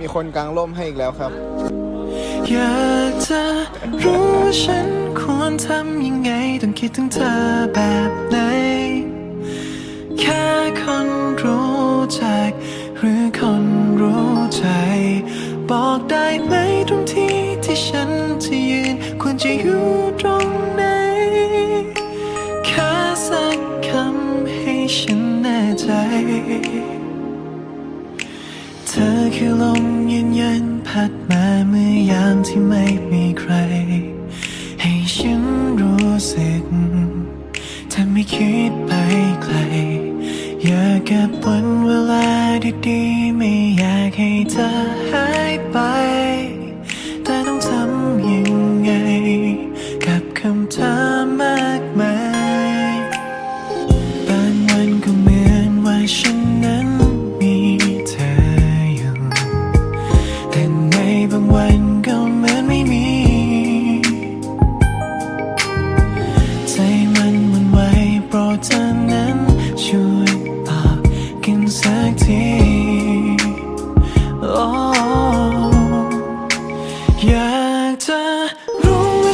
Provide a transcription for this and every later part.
มีคนกลางร่มให้อีกแล้วครับ อยากจะรู้ฉันควรทำยังไง ต้องคิดถึงเธอแบบไหน แค่คนรู้จัก หรือคนรู้ใจ บอกได้ไหมตรงที่ที่ฉันจะยืน ควรจะอยู่ตรงไหนแค่สักคำให้ฉันแน่ใจ คือลมเย็นๆพัดมาเมื่อยามที่ไม่มีใคร ให้ฉันรู้สึกถ้าไม่คิดไปไกลอยากเก็บวันเวลาดีๆ ไม่อยากให้เธอหายไป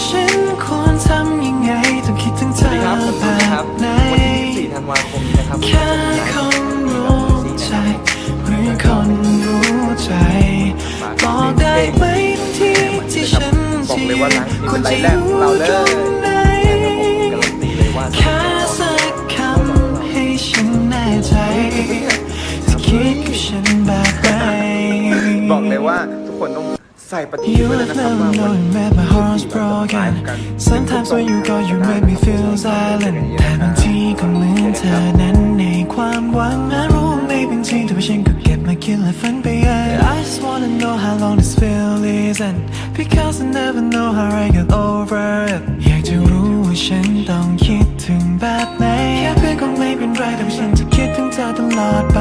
ฉันควรทำยังไงต้องคิดถึงเธอครับผมนะครับ วันที่24ธันวาคมนี้นะครับแค่คนรู้ใจหรือคนรู้ใจบอกได้ไหมที่ที่ฉันบอกจะเลยว่านร้านควรจะอไลน์แรกยู่ตรงไหนค่าแค่สักคำให้ฉันแน่ใจจะคิดกับฉันแบบไหนบอกเลยว่าทุกคนต้อง ใส่ปฏิทิน You ไว้เลย have นะครับ never ว่าวัน known that my heart's broken Sometimes when you go you make me feel silent แต่บางทีก็เหมือนเธอนั้นในความหวังแม้รู้ว่าไม่เป็นจริงแต่ว่าฉันก็เก็บมาคิดและฝันไปเอง I just wanna know how long this feel is and because I never know how I get over it อยากจะรู้ว่าฉันต้องคิดถึงแบบไหนแค่เพื่อนก็ไม่เป็นไรแต่ว่าฉันจะคิดถึงเธอตลอดไป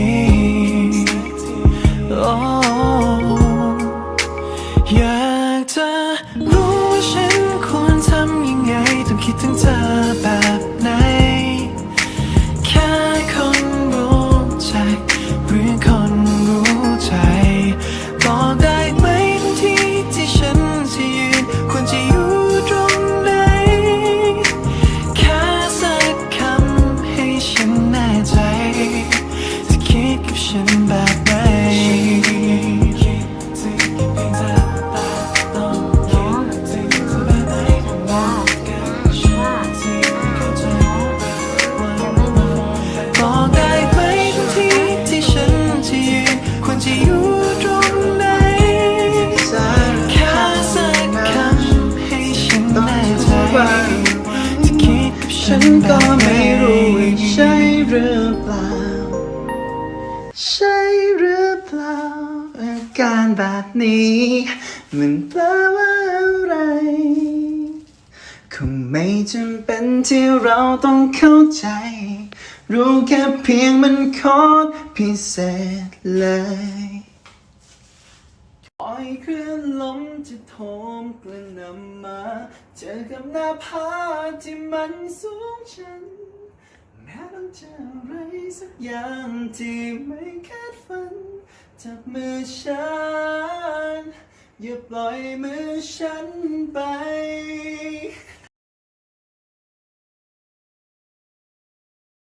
สั ฉันก็ไม่รู้ว่าใช่หรือเปล่า ใช่หรือเปล่าอาการแบบนี้ มันแปลว่าอะไร คงไม่จำเป็นที่เราต้องเข้าใจ รู้แค่เพียงมันโคตรพิเศษเลย อยคลื่นลมจะโทมกลืนนำมา เจอกับหน้าผาที่มันสูงชัน แม้ต้องเจออะไรสักอย่างที่ไม่คาดฝัน จับมือฉัน อย่าปล่อยมือฉันไป